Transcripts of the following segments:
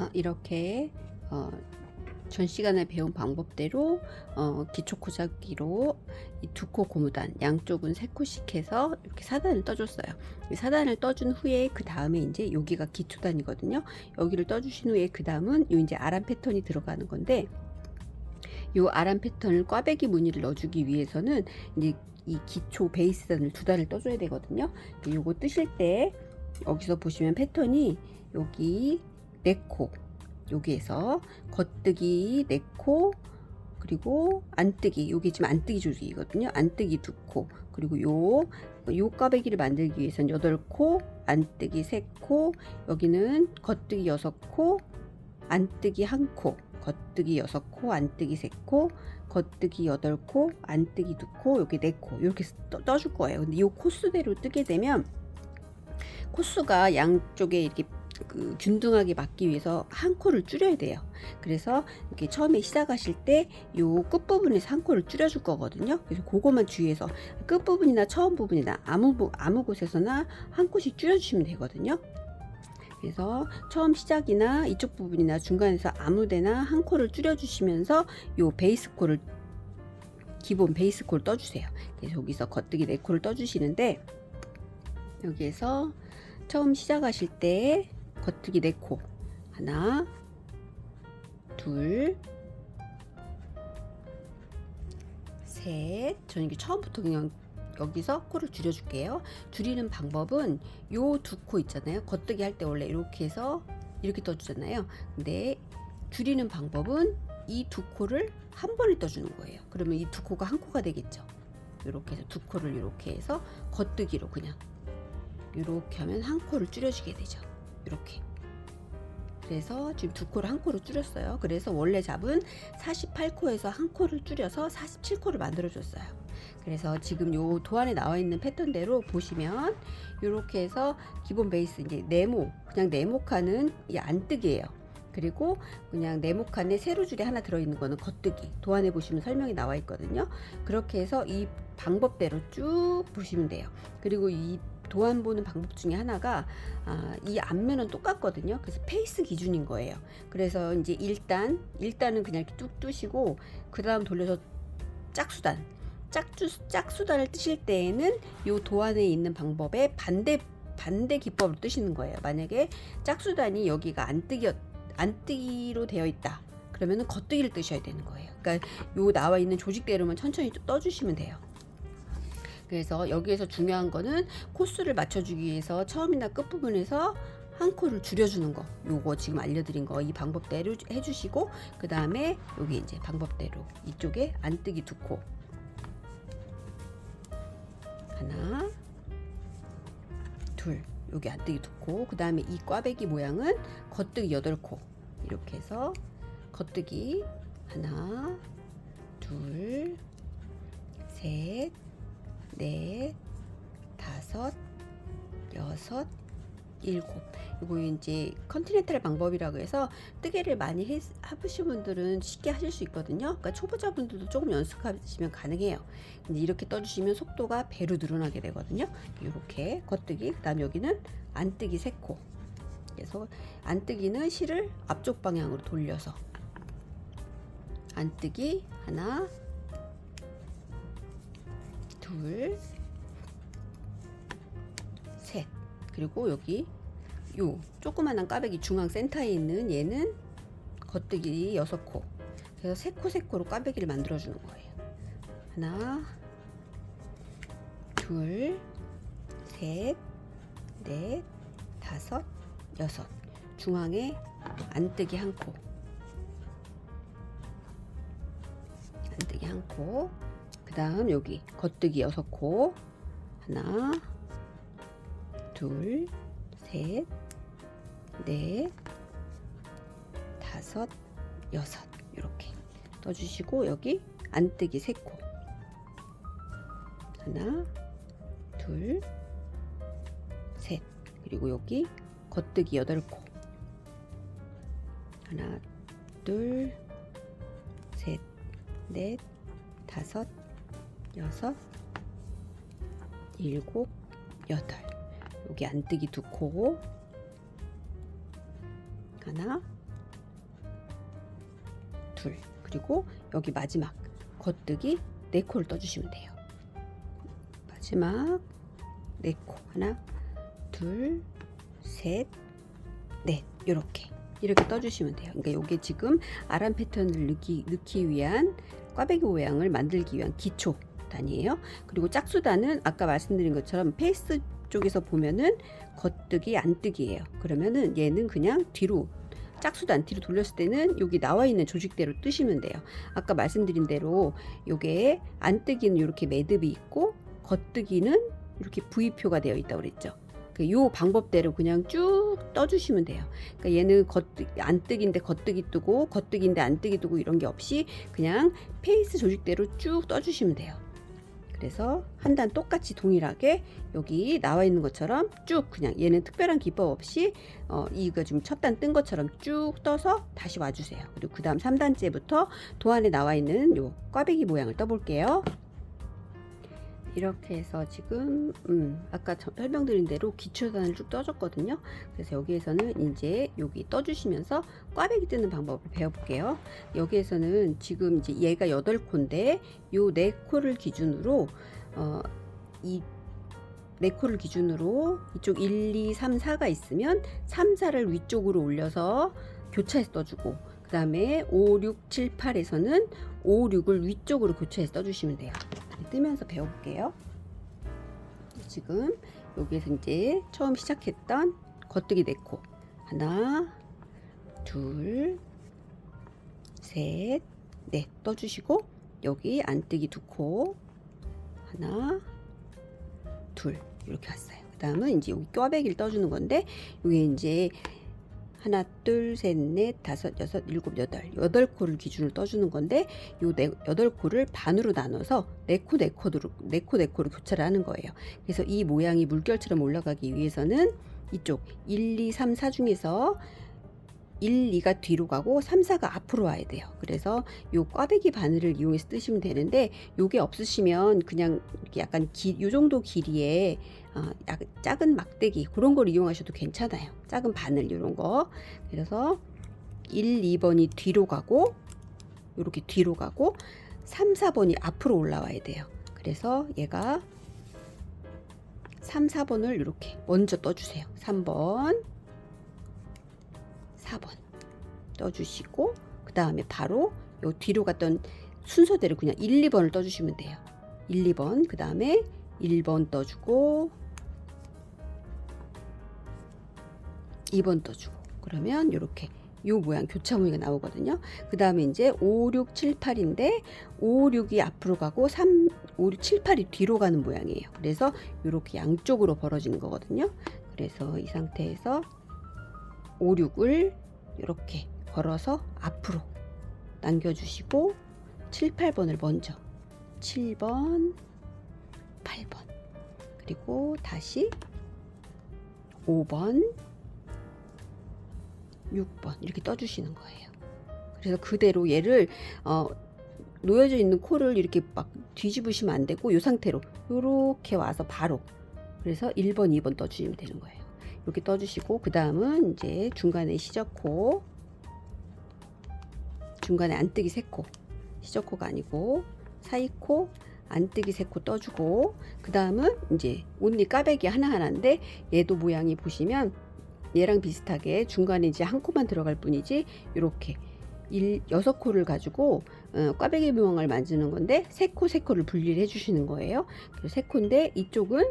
어, 이렇게 어, 전 시간에 배운 방법대로 어, 기초 코자기로 이두코 고무단 양쪽은 세 코씩 해서 이렇게 사단을 떠줬어요. 이 사단을 떠준 후에 그 다음에 이제 여기가 기초단이거든요. 여기를 떠주신 후에 그 다음은 요 이제 아람 패턴이 들어가는 건데 요 아람 패턴을 꽈배기 무늬를 넣어주기 위해서는 이제 이 기초 베이스단을 두 단을 떠줘야 되거든요. 요거 뜨실 때 여기서 보시면 패턴이 여기 네코. 여기에서 겉뜨기 네코 그리고 안뜨기. 여기 지금 안뜨기 조직이거든요. 안뜨기 두 코. 그리고 요요 꽈배기를 만들기 위해서는 여덟 코 안뜨기 세 코. 여기는 겉뜨기 여섯 코 안뜨기 한 코. 겉뜨기 여섯 코 안뜨기 세 코. 겉뜨기 여덟 코 안뜨기 두 코. 여기 네 코. 이렇게 떠, 떠줄 거예요. 근데 이 코수대로 뜨게 되면 코수가 양쪽에 이렇게 그 균등하게 맞기 위해서 한 코를 줄여야 돼요. 그래서 이렇게 처음에 시작하실 때 요 끝부분에서 한 코를 줄여줄 거거든요. 그래서 그거만 주의해서 끝부분이나 처음 부분이나 아무 부- 아무 곳에서나 한 코씩 줄여주시면 되거든요. 그래서 처음 시작이나 이쪽 부분이나 중간에서 아무 데나 한 코를 줄여주시면서 요 베이스 코를 기본 베이스 코를 떠주세요. 그래서 여기서 겉뜨기 네 코를 떠주시는데 여기에서 처음 시작하실 때 겉뜨기 네코 하나 둘 셋. 저는 이게 처음부터 그냥 여기서 코를 줄여줄게요. 줄이는 방법은 요 두 코 있잖아요. 겉뜨기 할 때 원래 이렇게 해서 이렇게 떠주잖아요. 근데 줄이는 방법은 이 두 코를 한 번에 떠주는 거예요. 그러면 이 두 코가 한 코가 되겠죠. 이렇게 해서 두 코를 이렇게 해서 겉뜨기로 그냥 이렇게 하면 한 코를 줄여주게 되죠. 이렇게. 그래서 지금 두 코를 한 코로 줄였어요. 그래서 원래 잡은 48코에서 한 코를 줄여서 47코를 만들어 줬어요. 그래서 지금 요 도안에 나와 있는 패턴대로 보시면 이렇게 해서 기본 베이스 이제 네모 그냥 네모칸은 이 안뜨기예요. 그리고 그냥 네모칸에 세로 줄이 하나 들어있는 거는 겉뜨기 도안에 보시면 설명이 나와 있거든요. 그렇게 해서 이 방법대로 쭉 보시면 돼요. 그리고 이 도안 보는 방법 중에 하나가 아, 이 앞면은 똑같거든요. 그래서 페이스 기준인 거예요. 그래서 이제 1단, 1단은 그냥 이렇게 뚝 뜨시고 그 다음 돌려서 짝수단, 짝주, 짝수단을 뜨실 때에는 요 도안에 있는 방법에 반대 반대 기법을 뜨시는 거예요. 만약에 짝수단이 여기가 안 뜨기 안 뜨기로 되어 있다. 그러면은 겉뜨기를 뜨셔야 되는 거예요. 그러니까 요 나와 있는 조직대로만 천천히 좀 떠주시면 돼요. 그래서 여기에서 중요한 거는 코스를 맞춰주기 위해서 처음이나 끝부분에서 한 코를 줄여주는 거. 요거 지금 알려드린 거 이 방법대로 해주시고 그 다음에 여기 이제 방법대로 이쪽에 안뜨기 두 코. 하나 둘. 여기 안뜨기 두 코. 그 다음에 이 꽈배기 모양은 겉뜨기 여덟 코. 이렇게 해서 겉뜨기 하나 둘셋 넷, 다섯, 여섯, 일곱. 이거 이제 컨티넨탈 방법이라고 해서 뜨개를 많이 해, 해보신 분들은 쉽게 하실 수 있거든요. 그러니까 초보자분들도 조금 연습하시면 가능해요. 근데 이렇게 떠주시면 속도가 배로 늘어나게 되거든요. 이렇게 겉뜨기, 그다음 여기는 안뜨기 세 코. 그래서 안뜨기는 실을 앞쪽 방향으로 돌려서 안뜨기 하나, 둘, 셋. 그리고 여기 요 조그만한 까베기 중앙 센터에 있는 얘는 겉뜨기 여섯 코. 그래서 세코세 코로 까베기를 만들어 주는 거예요. 하나, 둘, 셋, 넷, 다섯, 여섯. 중앙에 안뜨기 한 코. 안뜨기 한 코. 그 다음 여기 겉뜨기 여섯 코. 하나 둘 셋 넷 다섯 여섯. 이렇게 떠주시고 여기 안뜨기 세 코. 하나 둘 셋. 그리고 여기 겉뜨기 여덟 코. 하나 둘 셋 넷 다섯 여섯, 일곱, 여덟. 여기 안뜨기 두 코. 하나, 둘 그리고 여기 마지막 겉뜨기 네 코를 떠주시면 돼요. 마지막 네 코 하나 둘 셋 넷 이렇게 이렇게 떠주시면 돼요. 그러니까 이게 지금 아람 패턴을 넣기, 넣기 위한 꽈배기 모양을 만들기 위한 기초 단이에요. 그리고 짝수단은 아까 말씀드린 것처럼 페이스 쪽에서 보면은 겉뜨기 안뜨기예요. 그러면은 얘는 그냥 뒤로 짝수단 뒤로 돌렸을 때는 여기 나와 있는 조직대로 뜨시면 돼요. 아까 말씀드린 대로 요게 안뜨기는 이렇게 매듭이 있고 겉뜨기는 이렇게 V표가 되어 있다고 그랬죠. 그요 방법대로 그냥 쭉 떠주시면 돼요. 그러니까 얘는 겉뜨 안뜨기인데 겉뜨기 뜨고 겉뜨기인데 안뜨기 뜨고 이런 게 없이 그냥 페이스 조직대로 쭉 떠주시면 돼요. 그래서 한 단 똑같이 동일하게 여기 나와 있는 것처럼 쭉 그냥 얘는 특별한 기법 없이 어, 이거 지금 첫 단 뜬 것처럼 쭉 떠서 다시 와주세요. 그리고 그 다음 3단째부터 도안에 나와 있는 요 꽈배기 모양을 떠볼게요. 이렇게 해서 지금 음, 아까 저- 설명드린 대로 기초단을 쭉 떠줬거든요. 그래서 여기에서는 이제 여기 떠주시면서 꽈배기 뜨는 방법을 배워볼게요. 여기에서는 지금 이제 얘가 8코인데 요 4코를 기준으로 어, 이 4코를 기준으로 이쪽 1, 2, 3, 4가 있으면 3, 4를 위쪽으로 올려서 교차해서 떠주고 그 다음에 5, 6, 7, 8에서는 5, 6을 위쪽으로 교차해서 떠주시면 돼요. 뜨면서 배워볼게요. 지금 여기에서 이제 처음 시작했던 겉뜨기 4코 하나 둘 셋, 넷 떠주시고 여기 안뜨기 두 코 하나 둘 이렇게 왔어요. 그 다음은 이제 여기 껴배기를 떠주는 건데 여기 이제 하나 둘 셋 넷 다섯 여섯 일곱 여덟 여덟 코를 기준으로 떠주는 건데 요 네, 여덟 코를 반으로 나눠서 네코 네 코로 네코 네 코로 교차를 하는 거예요. 그래서 이 모양이 물결처럼 올라가기 위해서는 이쪽 1, 2, 3, 4 중에서 1, 2가 뒤로 가고 3, 4가 앞으로 와야 돼요. 그래서 요 꽈배기 바늘을 이용해서 뜨시면 되는데 요게 없으시면 그냥 이렇게 약간 기, 요 정도 길이의 어, 약, 작은 막대기 그런 걸 이용하셔도 괜찮아요. 작은 바늘 이런 거. 그래서 1, 2번이 뒤로 가고 이렇게 뒤로 가고 3, 4번이 앞으로 올라와야 돼요. 그래서 얘가 3, 4번을 이렇게 먼저 떠주세요. 3번, 4번 떠주시고 그 다음에 바로 요 뒤로 갔던 순서대로 그냥 1, 2번을 떠주시면 돼요. 1, 2번 그 다음에 1번 떠주고 2번 떠주고 그러면 이렇게 요 모양 교차 무늬가 나오거든요. 그 다음에 이제 5, 6, 7, 8인데 5, 6이 앞으로 가고 3, 5, 6, 7, 8이 뒤로 가는 모양이에요. 그래서 이렇게 양쪽으로 벌어지는 거거든요. 그래서 이 상태에서 5, 6을 이렇게 걸어서 앞으로 당겨주시고 7, 8번을 먼저 7번, 8번 그리고 다시 5번, 6번 이렇게 떠주시는 거예요. 그래서 그대로 얘를 어, 놓여져 있는 코를 이렇게 막 뒤집으시면 안 되고 이 상태로 이렇게 와서 바로 그래서 1번, 2번 떠주시면 되는 거예요. 이렇게 떠주시고 그 다음은 이제 중간에 시저코 중간에 안뜨기 세코 시저코가 아니고 사이코 안뜨기 세코 떠주고 그 다음은 이제 온리 까베기 하나하나인데 얘도 모양이 보시면 얘랑 비슷하게 중간에 이제 한 코만 들어갈 뿐이지 이렇게 일, 여섯 코를 가지고 어, 꽈배기 모양을 만드는 건데 세코세 코를 분리를 해주시는 거예요. 그래서 세 코인데 이쪽은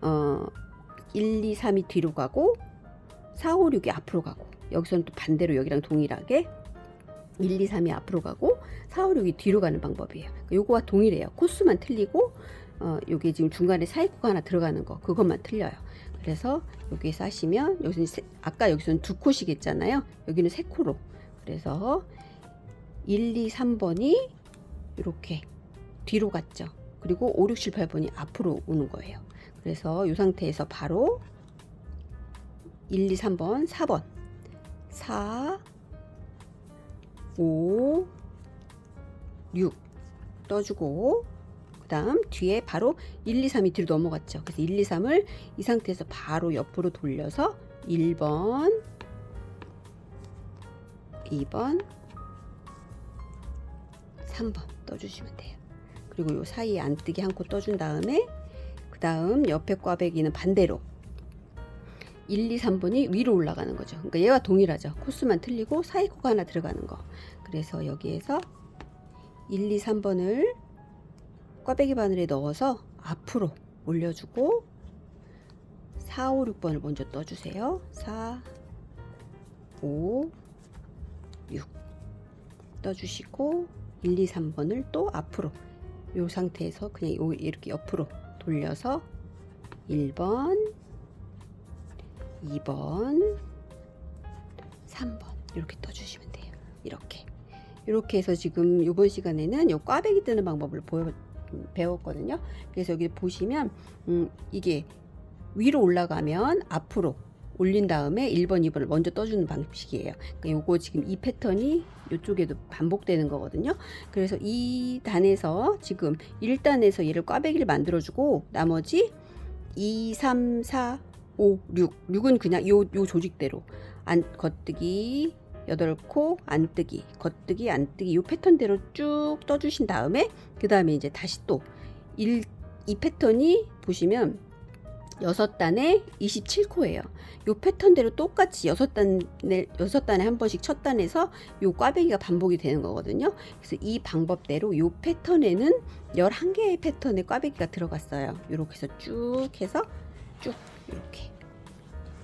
어, 1, 2, 3이 뒤로 가고 4, 5, 6이 앞으로 가고 여기서는 또 반대로 여기랑 동일하게 1, 2, 3이 앞으로 가고 4, 5, 6이 뒤로 가는 방법이에요. 요거와 동일해요. 코수만 틀리고 어, 여기 지금 중간에 사이코가 하나 들어가는 거 그것만 틀려요. 그래서 여기에서 하시면 여기서는 세, 아까 여기서는 두 코시겠잖아요. 여기는 세 코로 그래서 1, 2, 3번이 이렇게 뒤로 갔죠. 그리고 5, 6, 7, 8번이 앞으로 오는 거예요. 그래서 이 상태에서 바로 1, 2, 3번, 4번, 4, 5, 6 떠주고 그 다음 뒤에 바로 1, 2, 3이 뒤로 넘어갔죠. 그래서 1, 2, 3을 이 상태에서 바로 옆으로 돌려서 1번, 2번, 3번 떠주시면 돼요. 그리고 요 사이에 안뜨기 한코 떠준 다음에 그 다음 옆에 꽈배기는 반대로 1, 2, 3번이 위로 올라가는 거죠. 그러니까 얘가 동일하죠. 코스만 틀리고 사이 코가 하나 들어가는 거. 그래서 여기에서 1, 2, 3번을 꽈배기 바늘에 넣어서 앞으로 올려주고 4, 5, 6번을 먼저 떠주세요. 4, 5, 6 떠주시고 1, 2, 3번을 또 앞으로 이 상태에서 그냥 요 이렇게 옆으로 돌려서 1번 2번 3번 이렇게 떠주시면 돼요. 이렇게. 이렇게 해서 지금 이번 시간에는 요 꽈배기 뜨는 방법을 보여, 배웠거든요. 그래서 여기 보시면 음, 이게 위로 올라가면 앞으로 올린 다음에 1번, 2번을 먼저 떠주는 방식이에요. 그러니까 요거 지금 이 패턴이 이쪽에도 반복되는 거거든요. 그래서 이 단에서 지금 1단에서 얘를 꽈배기를 만들어주고 나머지 2, 3, 4, 5, 6. 6은 그냥 요, 요 조직대로 안, 겉뜨기, 8코, 안뜨기, 겉뜨기, 안뜨기 요 패턴대로 쭉 떠주신 다음에 그 다음에 이제 다시 또 1, 이 패턴이 보시면 여섯 단에 27코예요. 요 패턴대로 똑같이 여섯 단에 여섯 단에 한 번씩 첫 단에서 요 꽈배기가 반복이 되는 거거든요. 그래서 이 방법대로 요 패턴에는 11개의 패턴의 꽈배기가 들어갔어요. 요렇게 해서 쭉 해서 쭉 이렇게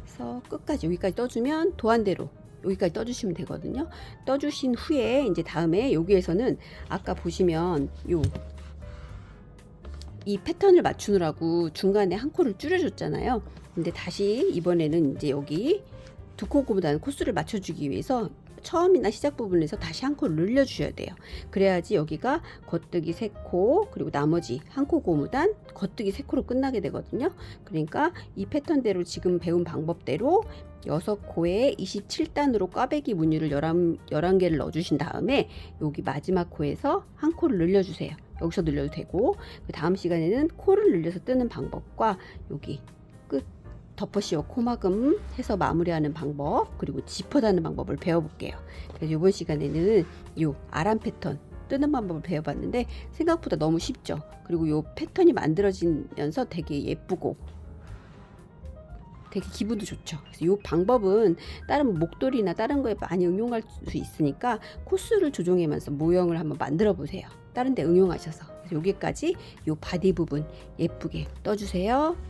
해서 끝까지 여기까지 떠주면 도안대로 여기까지 떠주시면 되거든요. 떠주신 후에 이제 다음에 여기에서는 아까 보시면 요 이 패턴을 맞추느라고 중간에 한 코를 줄여줬잖아요. 근데 다시 이번에는 이제 여기 두 코보다는 코수를 맞춰주기 위해서 처음이나 시작 부분에서 다시 한 코를 늘려주셔야 돼요. 그래야지 여기가 겉뜨기 세 코 그리고 나머지 한 코 고무단 겉뜨기 세 코로 끝나게 되거든요. 그러니까 이 패턴대로 지금 배운 방법대로 여섯 코에 27단으로 꽈배기 무늬를 11, 11개를 넣어주신 다음에 여기 마지막 코에서 한 코를 늘려주세요. 여기서 늘려도 되고 그 다음 시간에는 코를 늘려서 뜨는 방법과 여기 끝 덮어씌워 코막음 해서 마무리하는 방법 그리고 짚어다는 방법을 배워볼게요. 그래서 이번 시간에는 요 아람 패턴 뜨는 방법을 배워봤는데 생각보다 너무 쉽죠. 그리고 요 패턴이 만들어지면서 되게 예쁘고 되게 기분도 좋죠. 그래서 이 방법은 다른 목도리나 다른 거에 많이 응용할 수 있으니까 코스를 조정하면서 모형을 한번 만들어 보세요. 다른 데 응용하셔서. 여기까지 이 바디 부분 예쁘게 떠주세요.